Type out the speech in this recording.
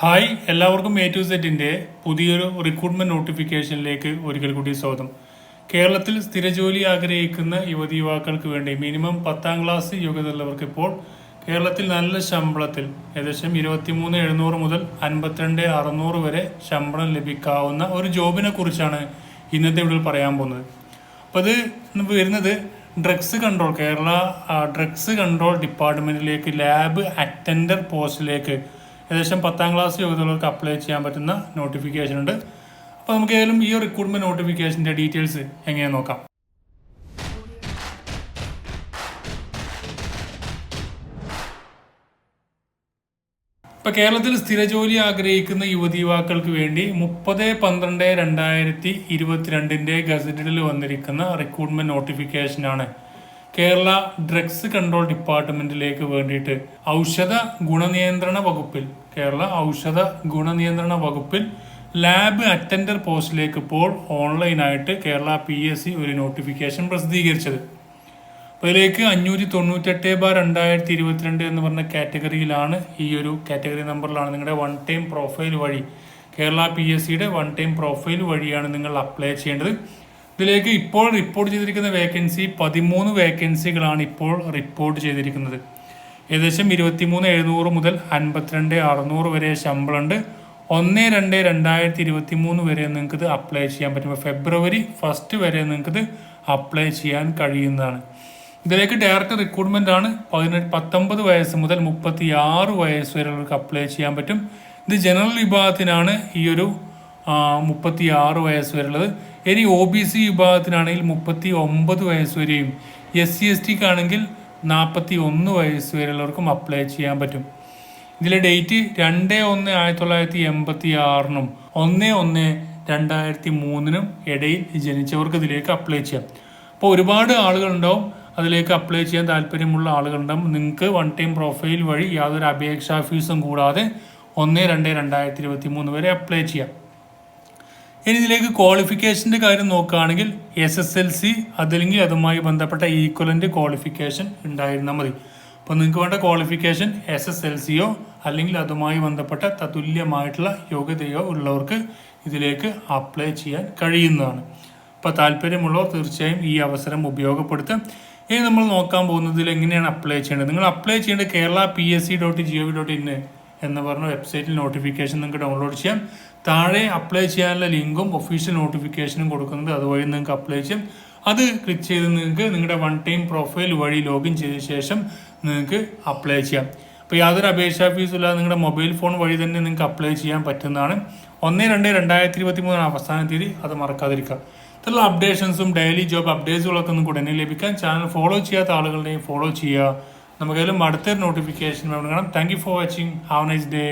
Hi എല്ലാവർക്കും A to സെറ്റിന്റെ പുതിയൊരു റിക്രൂട്ട്മെന്റ് നോട്ടിഫിക്കേഷനിലേക്ക് ഒരിക്കൽ കൂടി സ്വാഗതം. കേരളത്തിൽ സ്ഥിരജോലി ആഗ്രഹിക്കുന്ന യുവതി യുവാക്കൾക്ക് വേണ്ടി മിനിമം പത്താം ക്ലാസ് യോഗ്യതയുള്ളവർക്ക് ഇപ്പോൾ കേരളത്തിൽ നല്ല ശമ്പളത്തിൽ ഏകദേശം ഇരുപത്തിമൂന്ന് എഴുന്നൂറ് മുതൽ അൻപത്തിരണ്ട് അറുന്നൂറ് വരെ ശമ്പളം ലഭിക്കാവുന്ന ഒരു ജോബിനെ കുറിച്ചാണ് ഇന്നത്തെ ഇവിടെ പറയാൻ പോകുന്നത്. അപ്പോൾ ഇത് വരുന്നത് drugs control Kerala drugs control ഡിപ്പാർട്ട്മെന്റിലേക്ക് lab attender പോസ്റ്റിലേക്ക് ഏകദേശം പത്താം ക്ലാസ് യോഗ്യതകൾക്ക് അപ്ലൈ ചെയ്യാൻ പറ്റുന്ന നോട്ടിഫിക്കേഷൻ ഉണ്ട്. അപ്പോൾ നമുക്ക് ഏതായാലും ഈ റിക്രൂട്ട്മെന്റ് നോട്ടിഫിക്കേഷന്റെ ഡീറ്റെയിൽസ് എങ്ങനെ നോക്കാം. ഇപ്പൊ കേരളത്തിൽ സ്ഥിരജോലി ആഗ്രഹിക്കുന്ന യുവതി യുവാക്കൾക്ക് വേണ്ടി മുപ്പത് പന്ത്രണ്ട് രണ്ടായിരത്തി ഇരുപത്തിരണ്ടിന്റെ ഗസറ്റിൽ വന്നിരിക്കുന്ന റിക്രൂട്ട്മെന്റ് നോട്ടിഫിക്കേഷനാണ് കേരള ഡ്രഗ്സ് കൺട്രോൾ ഡിപ്പാർട്ട്മെന്റിലേക്ക് വേണ്ടിയിട്ട് ഔഷധ ഗുണനിയന്ത്രണ വകുപ്പിൽ കേരള ഔഷധ ഗുണനിയന്ത്രണ വകുപ്പിൽ ലാബ് അറ്റൻഡർ പോസ്റ്റിലേക്ക് ഇപ്പോൾ ഓൺലൈനായിട്ട് കേരള പി എസ് സി ഒരു നോട്ടിഫിക്കേഷൻ പ്രസിദ്ധീകരിച്ചത്. അപ്പോൾ ഇതിലേക്ക് അഞ്ഞൂറ്റി തൊണ്ണൂറ്റെട്ട് ബാർ രണ്ടായിരത്തി ഇരുപത്തിരണ്ട് എന്ന് പറഞ്ഞ കാറ്റഗറിയിലാണ് ഈ ഒരു കാറ്റഗറി നമ്പറിലാണ് നിങ്ങളുടെ വൺ ടൈം പ്രൊഫൈൽ വഴി കേരള പി എസ് സിയുടെ വൺ ടൈം പ്രൊഫൈൽ വഴിയാണ് നിങ്ങൾ അപ്ലൈ ചെയ്യേണ്ടത്. ഇതിലേക്ക് ഇപ്പോൾ റിപ്പോർട്ട് ചെയ്തിരിക്കുന്ന വേക്കൻസി പതിമൂന്ന് വേക്കൻസികളാണ് ഇപ്പോൾ റിപ്പോർട്ട് ചെയ്തിരിക്കുന്നത്. ഏകദേശം ഇരുപത്തിമൂന്ന് എഴുന്നൂറ് മുതൽ അൻപത്തിരണ്ട് അറുന്നൂറ് വരെ ശമ്പളമുണ്ട്. ഒന്ന് രണ്ട് രണ്ടായിരത്തി ഇരുപത്തി മൂന്ന് വരെ നിങ്ങൾക്ക് ഇത് അപ്ലൈ ചെയ്യാൻ പറ്റും. ഫെബ്രുവരി ഫസ്റ്റ് വരെ നിങ്ങൾക്ക് ഇത് അപ്ലൈ ചെയ്യാൻ കഴിയുന്നതാണ്. ഇതിലേക്ക് ഡയറക്റ്റ് റിക്രൂട്ട്മെന്റ് ആണ്. പതിനെട്ട് പത്തൊമ്പത് വയസ്സ് മുതൽ മുപ്പത്തി ആറ് വയസ്സ് വരെയുള്ളവർക്ക് അപ്ലൈ ചെയ്യാൻ പറ്റും. ഇത് ജനറൽ വിഭാഗത്തിനാണ് ഈ ഒരു മുപ്പത്തി ആറ് വയസ്സ് വരെയുള്ളത്. ഇനി ഒ ബി സി വിഭാഗത്തിനാണെങ്കിൽ മുപ്പത്തി ഒമ്പത് വയസ്സ് വരെയും എസ് സി എസ് ടിക്ക് ആണെങ്കിൽ നാൽപ്പത്തി ഒന്ന് വയസ്സ് വരെയുള്ളവർക്കും അപ്ലൈ ചെയ്യാൻ പറ്റും. ഇതിലെ ഡേറ്റ് രണ്ട് ഒന്ന് ആയിരത്തി തൊള്ളായിരത്തി എൺപത്തി ആറിനും ഒന്ന് ഒന്ന് രണ്ടായിരത്തി മൂന്നിനും ഇടയിൽ ജനിച്ചവർക്ക് ഇതിലേക്ക് അപ്ലൈ ചെയ്യാം. അപ്പോൾ ഒരുപാട് ആളുകളുണ്ടാവും അതിലേക്ക് അപ്ലൈ ചെയ്യാൻ താല്പര്യമുള്ള ആളുകളുണ്ടാവും. നിങ്ങൾക്ക് വൺ ടൈം പ്രൊഫൈൽ വഴി യാതൊരു അപേക്ഷാ ഫീസും കൂടാതെ ഒന്ന് രണ്ട് രണ്ടായിരത്തി ഇരുപത്തി മൂന്ന് വരെ അപ്ലൈ ചെയ്യാം. ഇനി ഇതിലേക്ക് ക്വാളിഫിക്കേഷന്റെ കാര്യം നോക്കുകയാണെങ്കിൽ എസ് എസ് എൽ സി അതല്ലെങ്കിൽ അതുമായി ബന്ധപ്പെട്ട ഈക്വലന്റ് ക്വാളിഫിക്കേഷൻ ഉണ്ടായിരുന്നാൽ മതി. അപ്പോൾ നിങ്ങൾക്ക് വേണ്ട ക്വാളിഫിക്കേഷൻ എസ് എസ് എൽ സിയോ അല്ലെങ്കിൽ അതുമായി ബന്ധപ്പെട്ട തതുല്യമായിട്ടുള്ള യോഗ്യതയോ ഉള്ളവർക്ക് ഇതിലേക്ക് അപ്ലൈ ചെയ്യാൻ കഴിയുന്നതാണ്. അപ്പോൾ താല്പര്യമുള്ളവർ തീർച്ചയായും ഈ അവസരം ഉപയോഗപ്പെടുത്തും ഇനി നമ്മൾ നോക്കാൻ പോകുന്നതിൽ എങ്ങനെയാണ് അപ്ലൈ ചെയ്യേണ്ടത്? നിങ്ങൾ അപ്ലൈ ചെയ്യേണ്ടത് Kerala P S C dot G O V dot in എന്ന് പറഞ്ഞ വെബ്സൈറ്റിൽ നോട്ടിഫിക്കേഷൻ നിങ്ങൾക്ക് ഡൗൺലോഡ് ചെയ്യാം. താഴെ അപ്ലൈ ചെയ്യാനുള്ള ലിങ്കും ഒഫീഷ്യൽ നോട്ടിഫിക്കേഷനും കൊടുക്കുന്നത് അതുവഴി നിങ്ങൾക്ക് അപ്ലൈ ചെയ്യാം. അത് ക്ലിക്ക് ചെയ്ത് നിങ്ങൾക്ക് നിങ്ങളുടെ വൺ ടൈം പ്രൊഫൈൽ വഴി ലോഗിൻ ചെയ്ത ശേഷം നിങ്ങൾക്ക് അപ്ലൈ ചെയ്യാം. അപ്പോൾ യാതൊരു അപേക്ഷാ ഫീസും ഇല്ലാതെ നിങ്ങളുടെ മൊബൈൽ ഫോൺ വഴി തന്നെ നിങ്ങൾക്ക് അപ്ലൈ ചെയ്യാൻ പറ്റുന്നതാണ്. ഒന്ന് രണ്ട് രണ്ടായിരത്തി ഇരുപത്തി മൂന്ന് അവസാന തീയതി. അത് മറക്കാതിരിക്കുക. ഇത്തരം അപ്ഡേഷൻസും ഡെയിലി ജോബ് അപ്ഡേറ്റ്സുകളൊക്കെ നിങ്ങൾക്ക് ഉടനെ ലഭിക്കാൻ ചാനൽ ഫോളോ ചെയ്യാത്ത ആളുകളുടെയും ഫോളോ ചെയ്യുക. നമുക്കെല്ലാം അടുത്തൊരു നോട്ടിഫിക്കേഷൻ വേണം thank you for watching have nice day